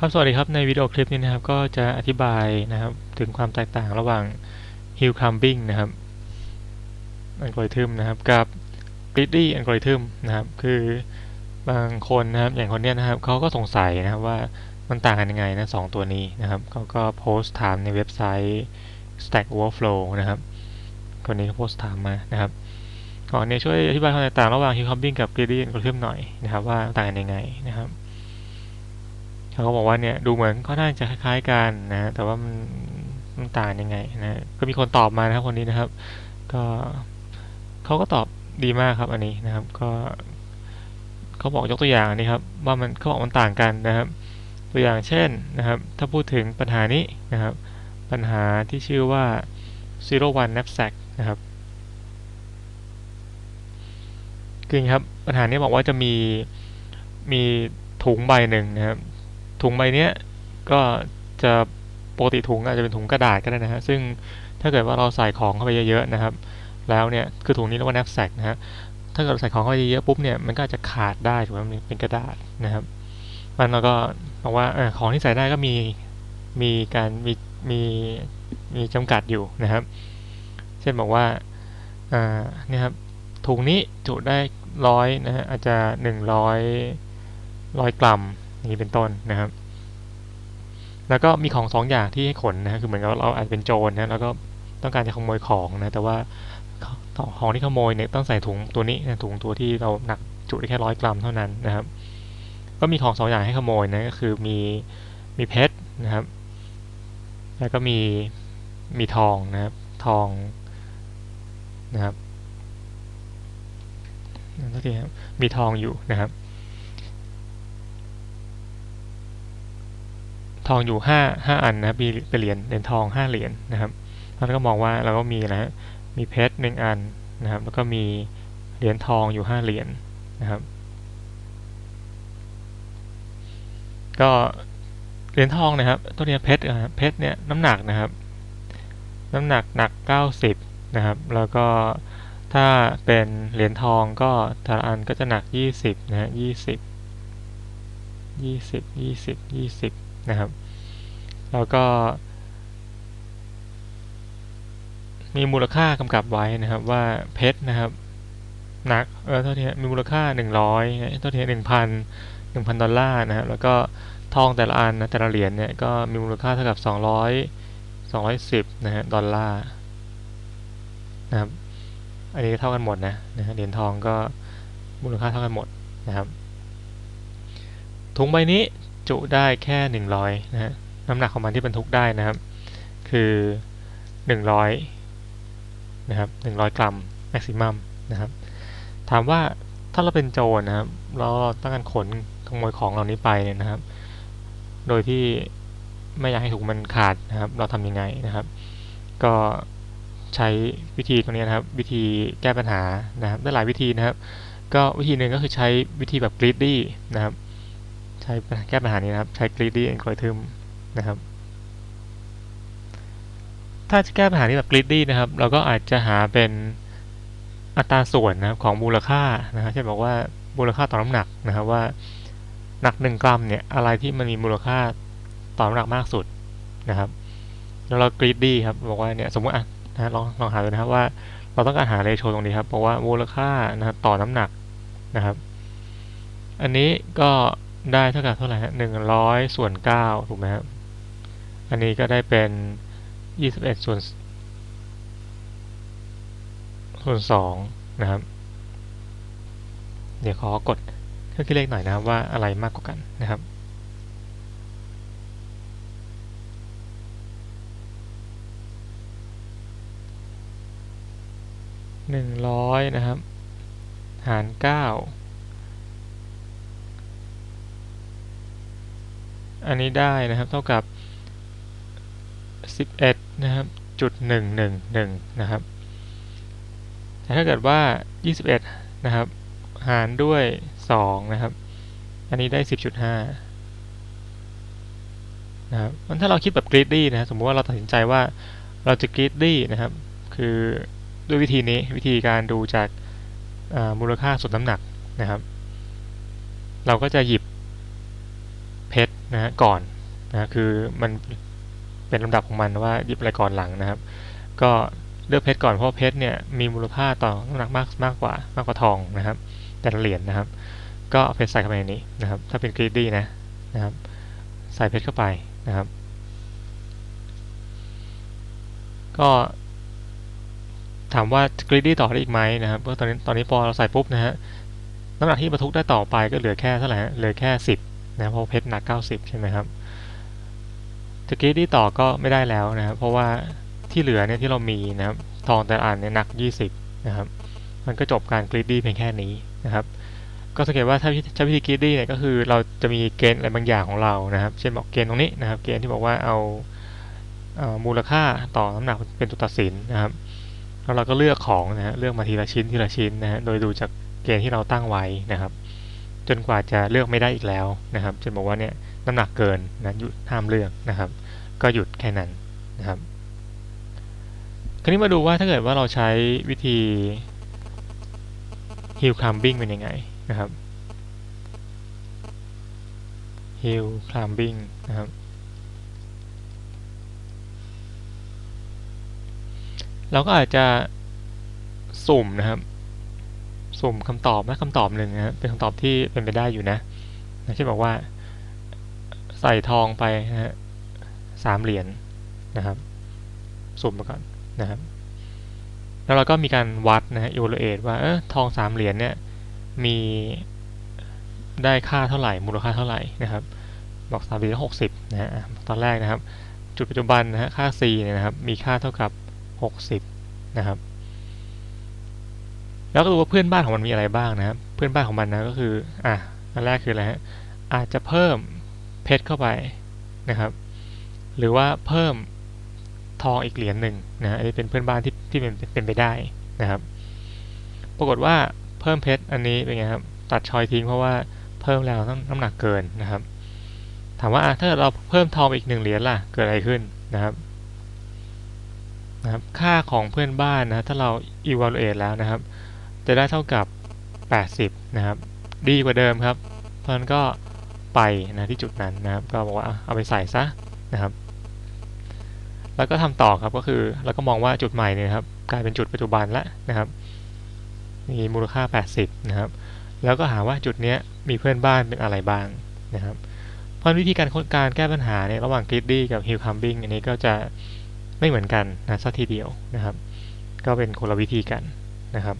ครับ สวัสดีครับ ในวิดีโอคลิปนี้นะครับ ก็จะอธิบายนะครับ ถึงความแตกต่างระหว่าง hill climbing นะครับอัลกอริทึมนะครับ กับ greedy algorithm นะครับ คือบางคนนะครับ อย่างคนเนี้ยนะครับ เขาก็สงสัยนะครับว่ามันต่างกันยังไงนะสองตัวนี้นะครับ เขาก็โพสต์ถามในเว็บไซต์ Stack Overflow นะครับ คนนี้เขาโพสต์ถามมานะครับก่อนนี้ช่วยอธิบายความแตกต่างระหว่าง hill climbing กับ greedy algorithm หน่อยนะครับ ว่าต่างกันยังไงนะครับ เขาก็บอกว่าเนี่ยดูเหมือนก็น่าจะคล้ายๆกันนะแต่ว่ามันมันต่างยังไงนะก็มีคนตอบมานะครับคนนี้นะครับ ก็เขาก็ตอบดีมากครับอันนี้นะครับ ก็เขาบอกยกตัวอย่างอันนี้ครับ ว่ามันเขาบอกมันต่างกันนะครับ ตัวอย่างเช่นนะครับ ถ้าพูดถึงปัญหานี้นะครับ ปัญหาที่ชื่อว่า zero one knapsack นะครับคืออย่างครับปัญหานี้บอกว่าจะมีมีถุงใบหนึ่งนะครับ ถุงใบเนี้ยก็จะปกติถุงอาจจะเป็นถุงกระดาษก็ได้นะฮะซึ่งถ้าเกิดว่าเราใส่ของเข้าไปเยอะๆนะครับ แล้วเนี่ยคือถุงนี้เรียกว่า knapsack นะฮะถ้าเกิดใส่ของเข้าไปเยอะๆปุ๊บเนี่ยมันก็อาจจะขาดได้ถูกไหมมันเป็นกระดาษนะครับมันเราก็บอกว่าอของที่ใส่ได้ก็มีมีการมีมีมีจำกัดอยู่นะครับ เช่นบอกว่าอ่านี่ครับถุงนี้จุได้ร้อยนะฮะอาจจะหนึ่งร้อยร้อยกรัม นี้เป็นต้นนะครับ แล้วก็มีของสองอย่างที่ให้ขนนะคือเหมือนกับเราอาจเป็นโจรนะแล้วก็ต้องการจะขโมยของนะแต่ว่าของที่ขโมยเนี่ยต้องใส่ถุงตัวนี้นะถุงตัวที่เราหนักจุได้แค่ร้อยกรัมเท่านั้นนะครับ ก็มีของสองอย่างให้ขโมยนะก็คือมีมีเพชรนะครับ แล้วก็มีมีทองนะครับ ทองนะครับนั่นก็คือมีทองอยู่นะครับ ทองอยู่ห้าห้าอันนะครับมีเหรียญเหรียญทองห้าเหรียญนะครับแล้วก็มองว่าเราก็มีนะฮะมีเพชรหนึ่งอันนะครับ แล้วก็มีเหรียญทองอยู่ห้าเหรียญนะครับ ก็เหรียญทองนะครับตัวนี้เพชรนะครับเพชรเนี่ยน้ำหนักนะครับ น้ำหนักหนักเก้าสิบนะครับ แล้วก็ถ้าเป็นเหรียญทองก็แต่ละอันก็จะหนักยี่สิบนะฮะยี่สิบยี่สิบยี่สิบยี่สิบ นะครับ แล้วก็ มีมูลค่ากำกับไว้นะครับว่าเพชรนะครับหนักเออเท่านี้มีมูลค่า 100เท่านี้หนึ่งพันหนึ่งพันดอลลาร์นะครับแล้วก็ทองแต่ละอันนะแต่ละเหรียญเนี่ยก็มีมูลค่าเท่ากับ 200 210นะฮะดอลลาร์นะครับอันนี้เท่ากันหมดนะนะเหรียญทองก็มูลค่าเท่ากันหมดนะครับถุงใบนี้ จุได้แค่ 100นะฮะน้ำหนักของมันที่บรรทุกได้นะครับ คือ 100นะครับ100 กรัมแม็กซิมัมนะครับ ถามว่าถ้าเราเป็นโจรนะครับเราต้องการขนขโมยของเหล่านี้ไปเนี่ยนะครับ โดยที่ไม่อยากให้ถุงมันขาดนะครับ เราทำยังไงนะครับ ก็ใช้วิธีตรงนี้นะครับ วิธีแก้ปัญหานะครับ ได้หลายวิธีนะครับ ก็วิธีหนึ่งก็คือใช้วิธีแบบ greedy นะครับ ใช้แก้ปัญหานี้นะครับ ใช้ greedy algorithm นะครับ ถ้าจะแก้ปัญหานี้แบบ greedy นะครับ เราก็อาจจะหาเป็นอัตราส่วนนะครับของมูลค่านะครับเช่นบอกว่ามูลค่าต่อน้ำหนักนะครับว่าหนักหนึ่งกรัมเนี่ยอะไรที่มันมีมูลค่าต่อน้ำหนักมากสุดนะครับ แล้วเรา greedy ครับบอกว่าเนี่ยสมมติอะนะลองลองหาดูนะครับว่าเราต้องการหาเรโชตรงนี้ครับบอกว่ามูลค่านะครับต่อน้ำหนักนะครับ อันนี้ก็ ได้เท่ากับเท่าไหร่ฮะหนึ่งร้อยส่วนเก้าถูกไหมครับอันนี้ก็ได้เป็นยี่สิบเอ็ดส่วนส่วนสองนะครับ เดี๋ยวขอกดเครื่องคิดเลขหน่อยนะครับว่าอะไรมากกว่ากันนะครับหนึ่งร้อยนะครับ หารเก้า อันนี้ได้นะครับเท่ากับ 11นะครับจุด111นะครับแต่ถ้าเกิดว่า 21นะครับหารด้วย 2 นะครับ อันนี้ได้ 10.5นะครับถ้าเราคิดแบบ greedy นะสมมติว่าเราตัดสินใจว่าเราจะ greedy นะครับ คือด้วยวิธีนี้วิธีการดูจากมูลค่าสุดน้ำหนักนะครับ เราก็จะหยิบ เพชรนะฮะก่อนนะคือมันเป็นลำดับของมันว่าหยิบอะไรก่อนหลังนะครับ ก็เลือกเพชรก่อนเพราะเพชรเนี่ยมีมูลค่าต่อน้ำหนักมากมากกว่ามากกว่าทองนะครับ แต่ละเหรียญนะครับ ก็เอาเพชรใส่เข้าไปในนี้นะครับ ถ้าเป็นกรีดดี้นะนะครับ ใส่เพชรเข้าไปนะครับ ก็ถามว่ากรีดดี้ต่อได้อีกไหมนะครับก็ตอนนี้ตอนนี้พอเราใส่ปุ๊บนะฮะน้ำหนักที่บรรทุกได้ต่อไปก็เหลือแค่เท่าไหร่ฮะเหลือแค่สิบ นะเพราะเพชรหนักเก้าสิบใช่ไหมครับจะกรีดดี้ต่อก็ไม่ได้แล้วนะครับเพราะว่าที่เหลือเนี่ยที่เรามีนะครับทองแต่ละอันเนี่ยหนักยี่สิบนะครับ มันก็จบการกรีดดี้เพียงแค่นี้นะครับ ก็สังเกตว่าถ้าใช้วิธีกรีดดี้เนี่ยก็คือเราจะมีเกณฑ์อะไรบางอย่างของเรานะครับ เช่นบอกเกณฑ์ตรงนี้นะครับ เกณฑ์ที่บอกว่าเอาเอามูลค่าต่อน้ำหนักเป็นตัวตัดสินนะครับแล้วเราก็เลือกของนะฮะเลือกมาทีละชิ้นทีละชิ้นนะฮะโดยดูจากเกณฑ์ที่เราตั้งไว้นะครับ จนกว่าจะเลือกไม่ได้อีกแล้วนะครับเช่นบอกว่าเนี่ยน้ำหนักเกินนะหยุดห้ามเลือกนะครับ ก็หยุดแค่นั้นนะครับ คราวนี้มาดูว่าถ้าเกิดว่าเราใช้วิธี hill climbing เป็นยังไงนะครับ hill climbing นะครับ เราก็อาจจะสุ่มนะครับ สุ่มคำตอบนะคำตอบหนึ่งนะเป็นคำตอบที่เป็นไปได้อยู่นะนะเช่นบอกว่า ใส่ทองไปนะฮะสามเหรียญนนะครับ สุ่มไปก่อนนะครับ แล้วเราก็มีการวัดนะฮะ evaluate ว่าเออทองสามเหรียญเนี่ยมีได้ค่าเท่าไหร่ มูลค่าเท่าไหร่นะครับ บอกสามเหรียญหกสิบนะฮะตอนแรกนะครับ จุดปัจจุบันนะฮะค่า c เนี่ยนะครับ มีค่าเท่ากับ60นะครับ แล้วก็ดูว่าเพื่อนบ้านของมันมีอะไรบ้างนะครับ เพื่อนบ้านของมันนะก็คืออะอันแรกคืออะไรฮะอาจจะเพิ่มเพชรเข้าไปนะครับ หรือว่าเพิ่มทองอีกเหรียญหนึ่งนะอันนี้เป็นเพื่อนบ้านที่ที่เป็นเป็นไปได้นะครับ ปรากฏว่าเพิ่มเพชรอันนี้เป็นไงครับตัดชอยทิ้งเพราะว่าเพิ่มแล้วน้ำหนักเกินนะครับ ถามว่าถ้าเราเพิ่มทองอีกหนึ่งเหรียญล่ะเกิดอะไรขึ้นนะครับนะครับ ค่าของเพื่อนบ้านนะถ้าเรา evaluate แล้วนะครับ จะได้เท่ากับ 80 นะครับ ดีกว่าเดิมครับ เพราะนั้นก็ไปนะที่จุดนั้นนะครับ ก็บอกว่าเอาไปใส่ซะนะครับ แล้วก็ทำต่อครับก็คือเราก็มองว่าจุดใหม่เนี่ยครับ กลายเป็นจุดปัจจุบันแล้วนะครับมีมูลค่า 80 นะครับ แล้วก็หาว่าจุดนี้มีเพื่อนบ้านเป็นอะไรบ้างนะครับ เพราะวิธีการการแก้ปัญหาเนี่ยระหว่าง greedy กับ hill climbing อันนี้ก็จะไม่เหมือนกันนะสักทีเดียวนะครับ ก็เป็นคนละวิธีกันนะครับ